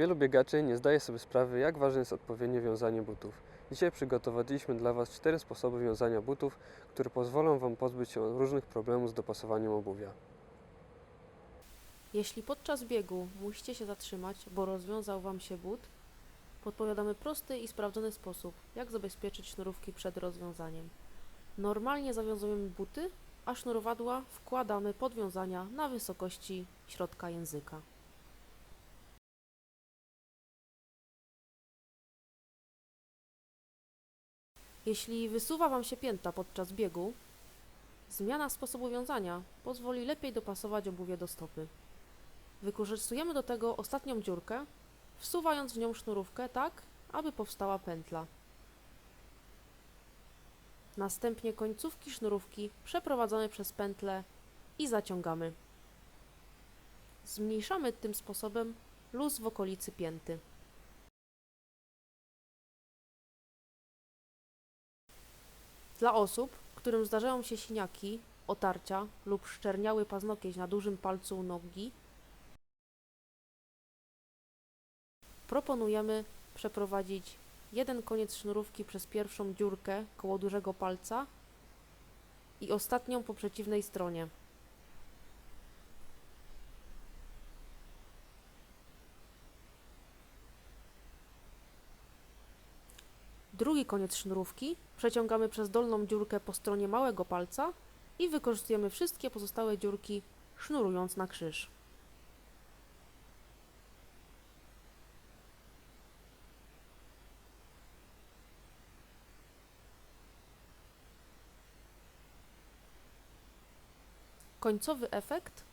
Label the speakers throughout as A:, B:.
A: Wielu biegaczy nie zdaje sobie sprawy, jak ważne jest odpowiednie wiązanie butów. Dzisiaj przygotowaliśmy dla Was cztery sposoby wiązania butów, które pozwolą Wam pozbyć się różnych problemów z dopasowaniem obuwia.
B: Jeśli podczas biegu musicie się zatrzymać, bo rozwiązał Wam się but, podpowiadamy prosty i sprawdzony sposób, jak zabezpieczyć sznurówki przed rozwiązaniem. Normalnie zawiązujemy buty, a sznurowadła wkładamy podwiązania na wysokości środka języka. Jeśli wysuwa Wam się pięta podczas biegu, zmiana sposobu wiązania pozwoli lepiej dopasować obuwie do stopy. Wykorzystujemy do tego ostatnią dziurkę, wsuwając w nią sznurówkę tak, aby powstała pętla. Następnie końcówki sznurówki przeprowadzamy przez pętlę i zaciągamy. Zmniejszamy tym sposobem luz w okolicy pięty. Dla osób, którym zdarzają się siniaki, otarcia lub szczerniały paznokieć na dużym palcu u nogi, proponujemy przeprowadzić jeden koniec sznurówki przez pierwszą dziurkę koło dużego palca i ostatnią po przeciwnej stronie. Drugi koniec sznurówki przeciągamy przez dolną dziurkę po stronie małego palca i wykorzystujemy wszystkie pozostałe dziurki sznurując na krzyż. Końcowy efekt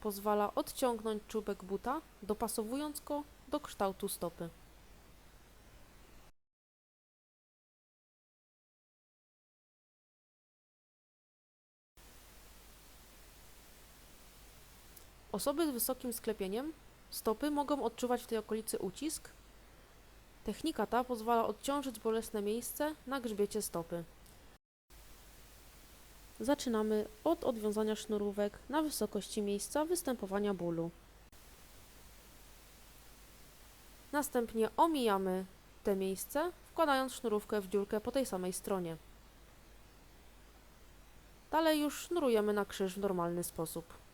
B: pozwala odciągnąć czubek buta, dopasowując go do kształtu stopy. Osoby z wysokim sklepieniem stopy mogą odczuwać w tej okolicy ucisk. Technika ta pozwala odciążyć bolesne miejsce na grzbiecie stopy. Zaczynamy od odwiązania sznurówek na wysokości miejsca występowania bólu. Następnie omijamy te miejsce, wkładając sznurówkę w dziurkę po tej samej stronie. Dalej już sznurujemy na krzyż w normalny sposób.